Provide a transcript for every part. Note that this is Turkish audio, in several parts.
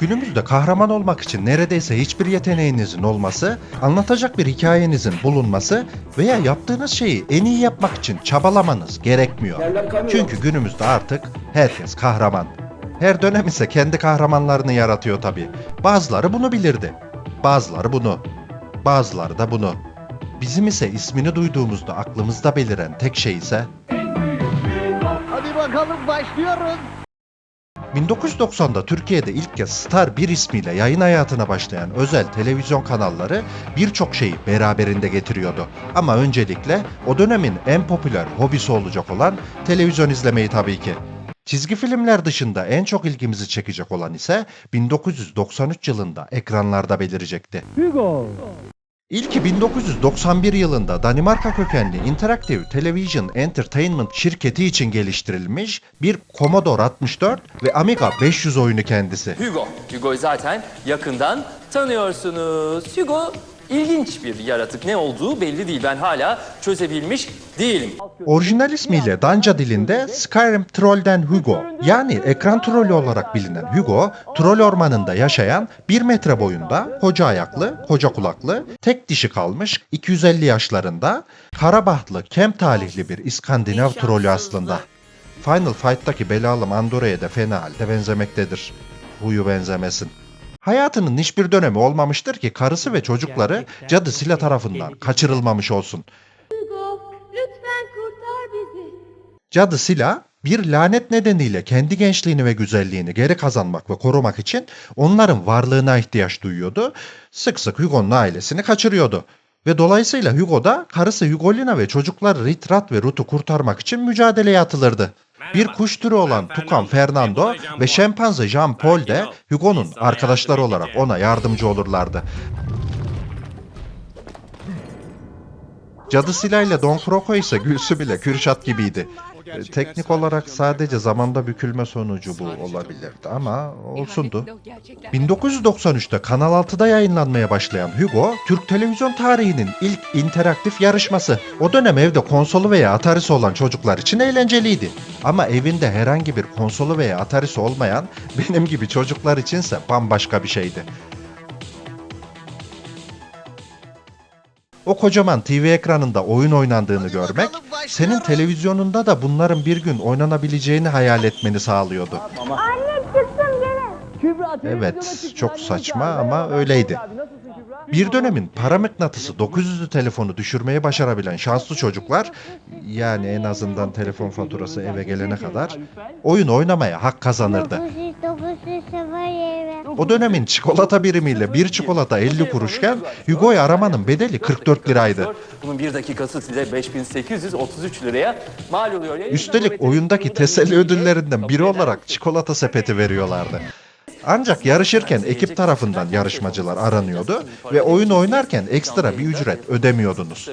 Günümüzde kahraman olmak için neredeyse hiçbir yeteneğinizin olması, anlatacak bir hikayenizin bulunması veya yaptığınız şeyi en iyi yapmak için çabalamanız gerekmiyor. Çünkü günümüzde artık herkes kahraman. Her dönem ise kendi kahramanlarını yaratıyor tabii. Bazıları bunu bilirdi. Bazıları bunu. Bazıları da bunu. Bizim ise ismini duyduğumuzda aklımızda beliren tek şey ise Hadi bakalım başlıyoruz. 1990'da Türkiye'de ilk kez Star 1 ismiyle yayın hayatına başlayan özel televizyon kanalları birçok şeyi beraberinde getiriyordu. Ama öncelikle o dönemin en popüler hobisi olacak olan televizyon izlemeyi tabii ki. Çizgi filmler dışında en çok ilgimizi çekecek olan ise 1993 yılında ekranlarda belirecekti. Hugo. İlki 1991 yılında Danimarka kökenli Interactive Television Entertainment şirketi için geliştirilmiş bir Commodore 64 ve Amiga 500 oyunu kendisi. Hugo. Hugo'yu zaten yakından tanıyorsunuz. Hugo ilginç bir yaratık. Ne olduğu belli değil. Ben hala çözebilmiş değilim. Orijinal ismiyle Danca dilinde Skyrim Troll'den Hugo yani ekran trolü olarak bilinen Hugo, troll ormanında yaşayan 1 metre boyunda, koca ayaklı, koca kulaklı, tek dişi kalmış, 250 yaşlarında, karabahtlı, kem talihli bir İskandinav trolü aslında. Final Fight'taki belalı Mandora'ya da fena halde benzemektedir. Huyu benzemesin. Hayatının hiçbir dönemi olmamıştır ki karısı ve çocukları cadı Sila tarafından kaçırılmamış olsun. Hugo, lütfen kurtar bizi. Cadı Sila bir lanet nedeniyle kendi gençliğini ve güzelliğini geri kazanmak ve korumak için onların varlığına ihtiyaç duyuyordu. Sık sık Hugo'nun ailesini kaçırıyordu. Ve dolayısıyla Hugo da karısı Hugolina ve çocukları Ritrat ve Rut'u kurtarmak için mücadeleye atılırdı. Bir kuş türü olan Tukan Fernando ve şempanze Jean Paul de Hugo'nun arkadaşları olarak ona yardımcı olurlardı. Cadı Sila ile Don Croco ise Gülsü bile Kürşat gibiydi. Teknik olarak sadece zamanda bükülme sonucu bu olabilirdi ama olsundu. 1993'te Kanal 6'da yayınlanmaya başlayan Hugo, Türk televizyon tarihinin ilk interaktif yarışması. O dönem evde konsolu veya Atari'si olan çocuklar için eğlenceliydi. Ama evinde herhangi bir konsolu veya Atari'si olmayan benim gibi çocuklar içinse bambaşka bir şeydi. O kocaman TV ekranında oyun oynandığını görmek, senin televizyonunda da bunların bir gün oynanabileceğini hayal etmeni sağlıyordu. Anne çıktım gene. Kübra Evet, çıktı. çok saçma ama öyleydi. abi? Bir dönemin para mıknatısı 900'lü telefonu düşürmeyi başarabilen şanslı çocuklar, yani en azından telefon faturası eve gelene kadar, oyun oynamaya hak kazanırdı. 900 var yere. O dönemin çikolata birimiyle bir çikolata 50 kuruşken Hugo'yu aramanın bedeli 44 liraydı. Bunun bir dakikası size 5833 liraya mal oluyor. Üstelik oyundaki teselli ödüllerinden biri olarak çikolata sepeti veriyorlardı. Ancak yarışırken ekip tarafından yarışmacılar aranıyordu ve oyun oynarken ekstra bir ücret ödemiyordunuz.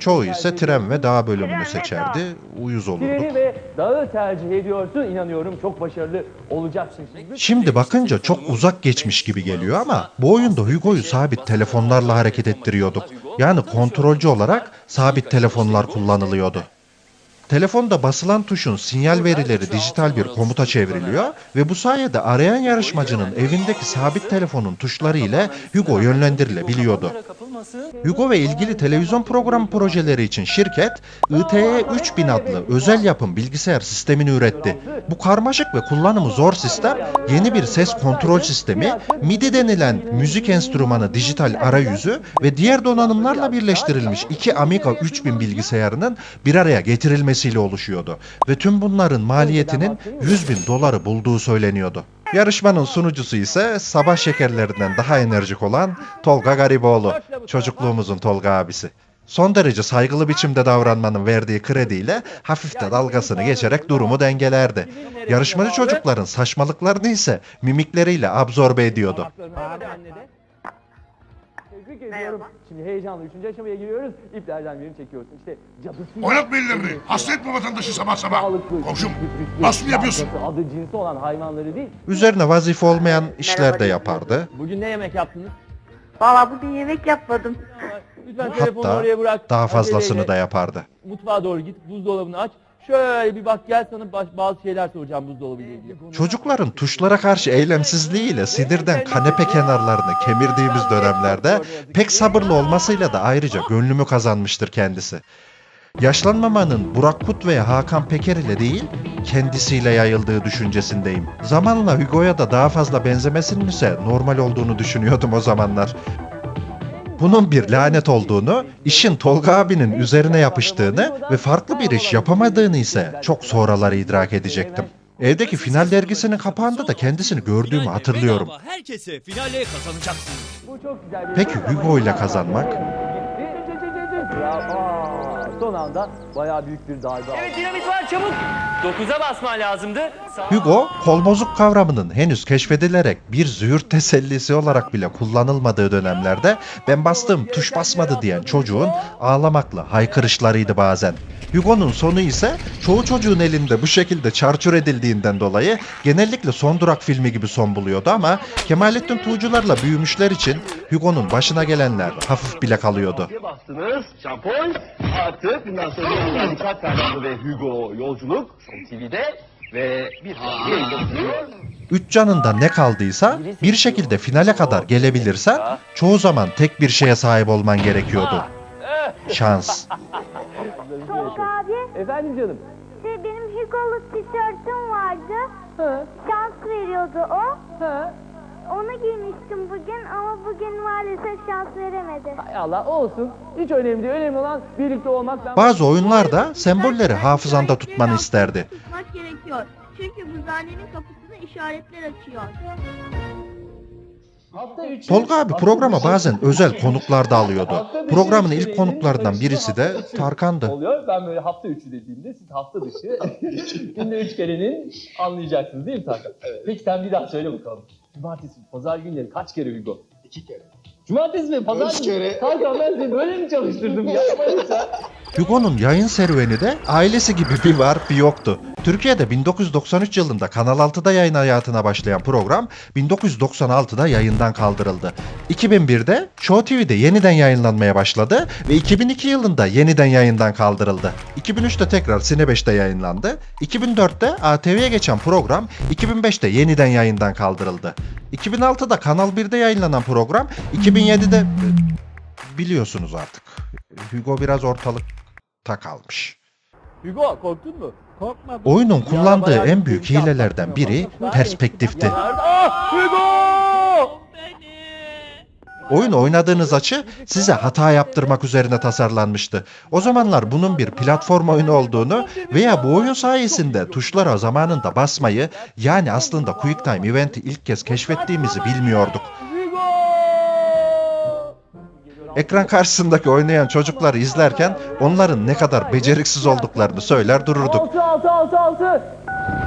Çoğu ise tren ve dağ bölümünü seçerdi, uyuz olurdu. Treni ve dağı tercih ediyorsun. İnanıyorum çok başarılı olacaksın. Şimdi Şimdi bakınca çok uzak geçmiş gibi geliyor ama bu oyunda Hugo'yu sabit telefonlarla hareket ettiriyorduk. Yani kontrolcü olarak sabit telefonlar kullanılıyordu. Telefonda basılan tuşun sinyal verileri dijital bir komuta çevriliyor ve bu sayede arayan yarışmacının evindeki sabit telefonun tuşları ile Hugo yönlendirilebiliyordu. Hugo ve ilgili televizyon programı projeleri için şirket ITE 3000 adlı özel yapım bilgisayar sistemini üretti. Bu karmaşık ve kullanımı zor sistem yeni bir ses kontrol sistemi, MIDI denilen müzik enstrümanı dijital arayüzü ve diğer donanımlarla birleştirilmiş iki Amiga 3000 bilgisayarının bir araya getirilmesiyle oluşuyordu. Ve tüm bunların maliyetinin 100 bin doları bulduğu söyleniyordu. Yarışmanın sunucusu ise sabah şekerlerinden daha enerjik olan Tolga Gariboğlu. Çocukluğumuzun Tolga abisi. Son derece saygılı biçimde davranmanın verdiği krediyle hafif de dalgasını geçerek durumu dengelerdi. Yarışmacı çocukların saçmalıklarını ise mimikleriyle absorbe ediyordu. Tebrik ediyorum. Şimdi heyecanlı üçüncü aşamaya giriyoruz. İplerden birini çekiyorsun. İşte cadısı. Oynatma ellerini. Hasta etme vatandaşı sabah sabah. Sağlıklı, Komşum güçlü, nasıl yapıyorsun? Adı cinsi olan hayvanları değil. Üzerine vazife olmayan işler de yapardı. Bugün ne yemek yaptınız? Valla bugün yemek yapmadım. Lütfen telefonu Hatta oraya bırak. daha fazlasını da yapardı. Mutfağa doğru git. Buzdolabını aç. Şöyle bir bak gel sana bazı şeyler soracağım buzdolabı ile ilgili. Çocukların tuşlara karşı eylemsizliğiyle sinirden kanepe kenarlarını kemirdiğimiz dönemlerde pek sabırlı olmasıyla da ayrıca gönlümü kazanmıştır kendisi. Yaşlanmamanın Burak Kut veya Hakan Peker ile değil, kendisiyle yayıldığı düşüncesindeyim. Zamanla Hugo'ya da daha fazla benzemesinin ise normal olduğunu düşünüyordum o zamanlar. Bunun bir lanet olduğunu, işin Tolga abinin üzerine yapıştığını ve farklı bir iş yapamadığını ise çok sonraları idrak edecektim. Evdeki final dergisinin kapağında da kendisini gördüğümü hatırlıyorum. Bedava Herkese finale kazanacaksın. Bu çok güzel bir Peki Hugo ile kazanmak? Bravo. Son anda bayağı büyük bir darbe. Evet dinamit var çabuk. 9'a basman lazımdı. Hugo, kol bozuk kavramının henüz keşfedilerek bir züğürt tesellisi olarak bile kullanılmadığı dönemlerde ben bastım tuş basmadı diyen çocuğun ağlamakla haykırışlarıydı bazen. Hugo'nun sonu ise çoğu çocuğun elinde bu şekilde çarçur edildiğinden dolayı genellikle son durak filmi gibi son buluyordu ama Kemalettin Tuğcularla büyümüşler için Hugo'nun başına gelenler hafif bile kalıyordu. bastınız. Şampon. Artık bundan sonra ve Hugo yolculuk TV'de ve bir. Üç canında ne kaldıysa bir şekilde finale kadar gelebilirsen çoğu zaman tek bir şeye sahip olman gerekiyordu. Şans. Tolga abi, Efendim canım. şey benim Hugo'lu tişörtüm vardı. Şans veriyordu o. ha. Onu giymiştim bugün ama bugün maalesef şans veremedi. Hay Allah olsun. Hiç önemli değil. Önemli olan birlikte olmak. Bazı oyunlarda sembolleri hafızanda tutmanı isterdi. Tutmak gerekiyor. Çünkü buzanenin kapısını işaretler açıyor. Hafta üçü- Tolga abi programa bazen özel konuklar da alıyordu. Programın ilk konuklarından birisi de Tarkan'dı. Oluyor. Ben böyle hafta üçü dediğimde siz hafta dışı günde üç kerenin anlayacaksınız değil mi Tarkan? Peki sen bir daha söyle bakalım. Cumartesi, pazar günleri kaç kere Hugo? İki kere. Cumartesi ve pazar Üç günü. kere. Tarkan ben seni böyle mi çalıştırdım ya? Lütfen. Hugo'nun yayın serüveni de ailesi gibi bir var bir yoktu. Türkiye'de 1993 yılında Kanal 6'da yayın hayatına başlayan program 1996'da yayından kaldırıldı. 2001'de Show TV'de yeniden yayınlanmaya başladı ve 2002 yılında yeniden yayından kaldırıldı. 2003'te tekrar Sine 5'te yayınlandı. 2004'te ATV'ye geçen program 2005'te yeniden yayından kaldırıldı. 2006'da Kanal 1'de yayınlanan program 2007'de e, biliyorsunuz artık. Hugo biraz ortalıkta kalmış. Hugo korktun mu? Korkma. Oyunun kullandığı en büyük hilelerden biri perspektifti. Ah Hugo! Oyun oynadığınız açı size hata yaptırmak üzerine tasarlanmıştı. O zamanlar bunun bir platform oyunu olduğunu veya bu oyun sayesinde tuşlara zamanında basmayı yani aslında QuickTime Event'i ilk kez keşfettiğimizi bilmiyorduk. Ekran karşısındaki oynayan çocukları izlerken onların ne kadar beceriksiz olduklarını söyler dururduk. 6 6 6 6.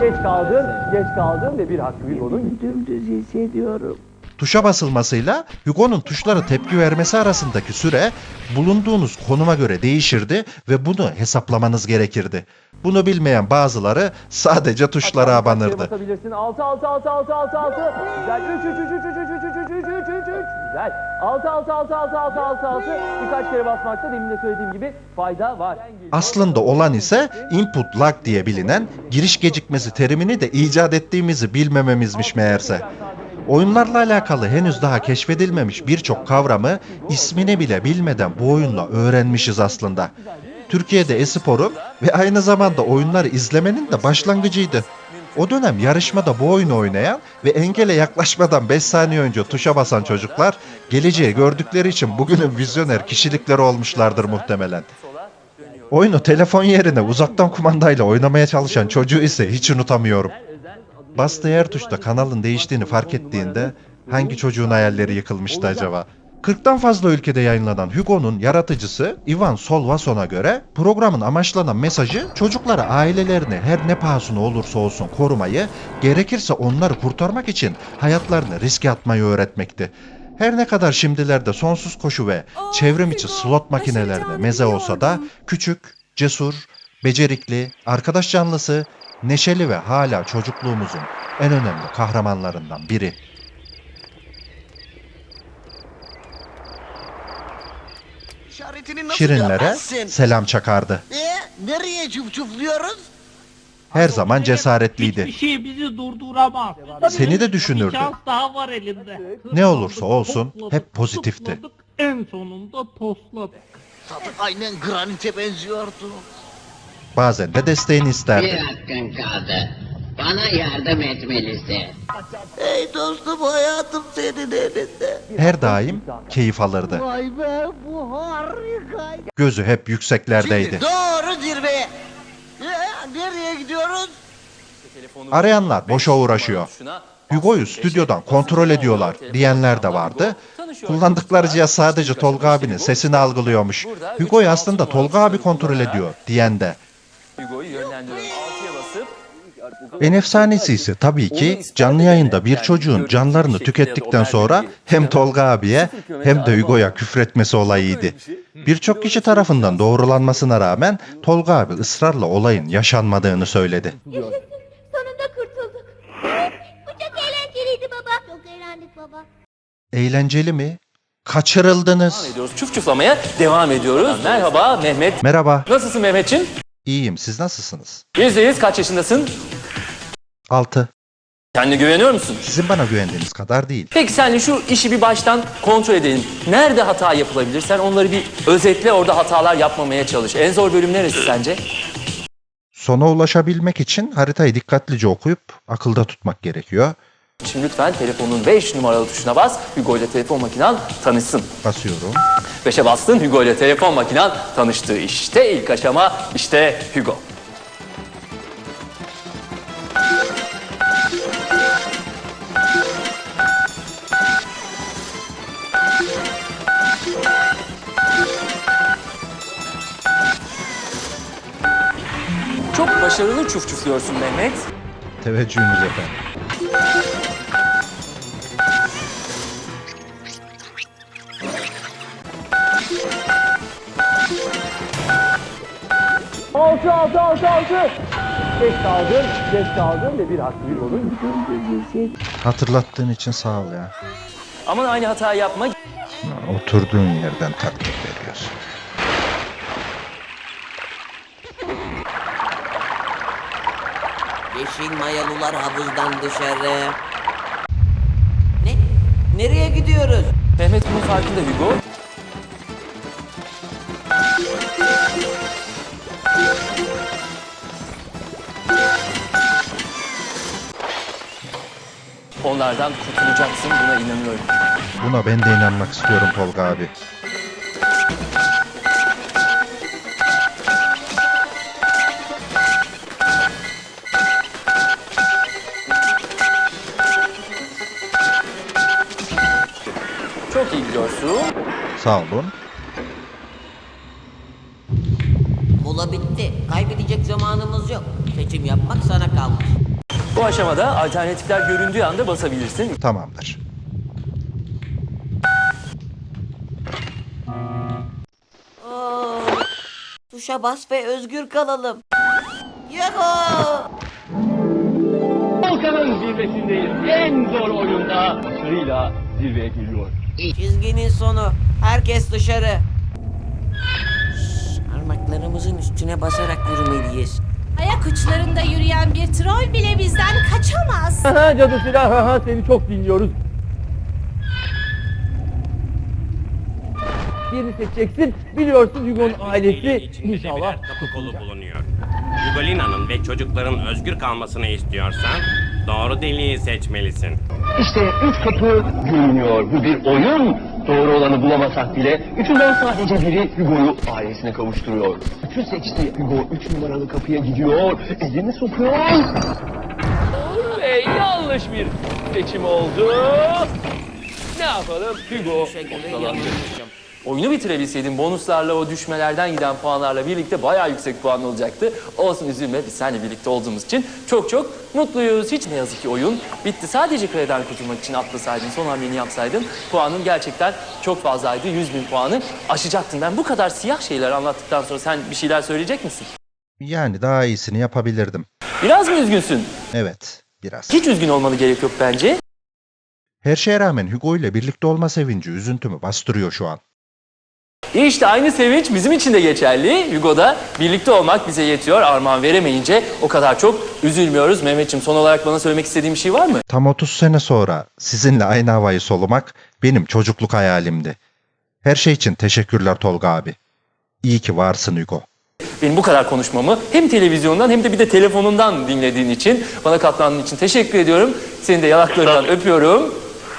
Geç kaldın, geç kaldın ve bir hakkı Hugo'nun Dümdüz hissediyorum. Tuşa basılmasıyla Hugo'nun tuşlara tepki vermesi arasındaki süre bulunduğunuz konuma göre değişirdi ve bunu hesaplamanız gerekirdi. Bunu bilmeyen bazıları sadece tuşlara abanırdı. Basabilirsin. 6 6 6 6 6 6. Güzel. 3 3 3 3 3 3 3 3 3 3 3 3 3 Güzel. 6 6 6 6 6 6 6. Birkaç kere basmakta demin de söylediğim gibi fayda var. Aslında olan ise input lag diye bilinen giriş gecikmesi terimini de icat ettiğimizi bilmememizmiş meğerse. Oyunlarla alakalı henüz daha keşfedilmemiş birçok kavramı ismini bile bilmeden bu oyunla öğrenmişiz aslında. Türkiye'de e-sporun ve aynı zamanda oyunları izlemenin de başlangıcıydı. O dönem yarışmada bu oyunu oynayan ve engele yaklaşmadan 5 saniye önce tuşa basan çocuklar geleceği gördükleri için bugünün vizyoner kişilikleri olmuşlardır muhtemelen. Oyunu telefon yerine uzaktan kumandayla oynamaya çalışan çocuğu ise hiç unutamıyorum. Bastığı her tuşta kanalın değiştiğini fark ettiğinde hangi çocuğun hayalleri yıkılmıştı acaba? 40'tan fazla ülkede yayınlanan Hugo'nun yaratıcısı Ivan Solvason'a göre programın amaçlanan mesajı çocuklara ailelerini her ne pahasına olursa olsun korumayı, gerekirse onları kurtarmak için hayatlarını riske atmayı öğretmekti. Her ne kadar şimdilerde sonsuz koşu ve çevrim içi slot makinelerine meze olsa da küçük, cesur, becerikli, arkadaş canlısı, neşeli ve hala çocukluğumuzun en önemli kahramanlarından biri. Şirinlere selam çakardı. E, Nereye çuf çufluyoruz? Her zaman cesaretliydi. Hiçbir şey bizi durduramaz. Seni de düşünürdü. Daha var elinde. Ne olursa olsun Topladık, hep pozitifti. En sonunda tosladık. Tadı aynen granite benziyordu. Bazen de desteğini Bir isterdi. hakkın kaldı. Bana yardım etmelisin. Hey dostum hayatım senin elinde. Her daim keyif alırdı. Vay be bu harika. Gözü hep yükseklerdeydi. Doğru zirveye. Nereye gidiyoruz? Arayanlar boşa uğraşıyor. Hugo'yu stüdyodan kontrol ediyorlar diyenler de vardı. Kullandıkları cihaz sadece Tolga abinin sesini algılıyormuş. Hugo'yu aslında Tolga abi kontrol ediyor diyen de. En efsanesi ise tabii ki canlı yayında bir çocuğun canlarını tükettikten sonra hem Tolga abiye hem de Hugo'ya küfretmesi olayıydı. Birçok kişi tarafından doğrulanmasına rağmen Tolga abi ısrarla olayın yaşanmadığını söyledi. Sonunda kurtulduk. Bu çok eğlenceliydi baba. Çok eğlendik baba. Eğlenceli mi? Kaçırıldınız. devam ediyoruz. Çuf çuflamaya devam ediyoruz. Merhaba Mehmet. Merhaba, Nasılsın Mehmetçim? iyiyim. Siz nasılsınız? Yüzdeyiz. Kaç yaşındasın? 6. Kendine güveniyor musun? Sizin bana güvendiğiniz kadar değil. Peki sen de şu işi bir baştan kontrol edelim. Nerede hata yapılabilir? Sen onları bir özetle orada hatalar yapmamaya çalış. En zor bölüm neresi sence? Sona ulaşabilmek için haritayı dikkatlice okuyup akılda tutmak gerekiyor. Şimdi lütfen telefonun 5 numaralı tuşuna bas. Hugo ile telefon makinen tanışsın. Basıyorum. 5'e bastın Hugo ile telefon makinen tanıştı. İşte ilk aşama işte Hugo. Başarılı çuf çufluyorsun Mehmet. Teveccühünüz efendim. Altı altı altı altı. Geç kaldın, geç kaldın ve bir hakkı bir olun. Hatırlattığın için sağ ol ya. Aman aynı hata yapma. Oturduğun yerden takdir Yeşil mayalılar havuzdan dışarı. Ne? Nereye gidiyoruz? Mehmet bunun farkında Hugo. Onlardan kurtulacaksın buna inanıyorum. Buna ben de inanmak istiyorum Tolga abi. Sağ olun. Mola bitti. Kaybedecek zamanımız yok. Seçim yapmak sana kalmış. Bu aşamada alternatifler göründüğü anda basabilirsin. Tamamdır. Oo. Tuşa bas ve özgür kalalım. Yuhuu! Volkan'ın zirvesindeyiz. En zor oyunda başarıyla zirveye geliyor. Çizginin sonu. Herkes dışarı. Şşş, parmaklarımızın üstüne basarak yürümeliyiz. Ayak uçlarında yürüyen bir troll bile bizden kaçamaz. Cadı silah, seni çok dinliyoruz. Birini seçeceksin. Biliyorsun Hugo'nun ailesi inşallah. kapı kolu bulunuyor. Yugolina'nın ve çocukların özgür kalmasını istiyorsan doğru deliği seçmelisin. İşte üç kapı görünüyor. Bu bir oyun. Doğru olanı bulamasak bile üçünden sadece biri Hugo'yu ailesine kavuşturuyor. Üçü seçti. Hugo üç numaralı kapıya gidiyor. Elini sokuyor. Ve yanlış bir seçim oldu. Ne yapalım? Hugo yanılmışım. Oyunu bitirebilseydin bonuslarla o düşmelerden giden puanlarla birlikte bayağı yüksek puan olacaktı. Olsun üzülme biz seninle birlikte olduğumuz için çok çok mutluyuz. Hiç ne yazık ki oyun bitti. Sadece kreden kurtulmak için atlasaydın, son hamleni yapsaydın puanın gerçekten çok fazlaydı. 100 bin puanı aşacaktın. Ben bu kadar siyah şeyler anlattıktan sonra sen bir şeyler söyleyecek misin? Yani daha iyisini yapabilirdim. Biraz mı üzgünsün? Evet, biraz. Hiç üzgün olmanı gerek yok bence. Her şeye rağmen Hugo ile birlikte olma sevinci üzüntümü bastırıyor şu an. İşte aynı sevinç bizim için de geçerli. Hugo'da birlikte olmak bize yetiyor. Armağan veremeyince o kadar çok üzülmüyoruz. Mehmetciğim son olarak bana söylemek istediğin bir şey var mı? Tam 30 sene sonra sizinle aynı havayı solumak benim çocukluk hayalimdi. Her şey için teşekkürler Tolga abi. İyi ki varsın Hugo. Benim bu kadar konuşmamı hem televizyondan hem de bir de telefonundan dinlediğin için, bana katlandığın için teşekkür ediyorum. Seni de yanaklarından öpüyorum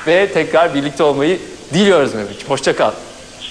ve tekrar birlikte olmayı diliyoruz Mehmetciğim. Hoşça kal.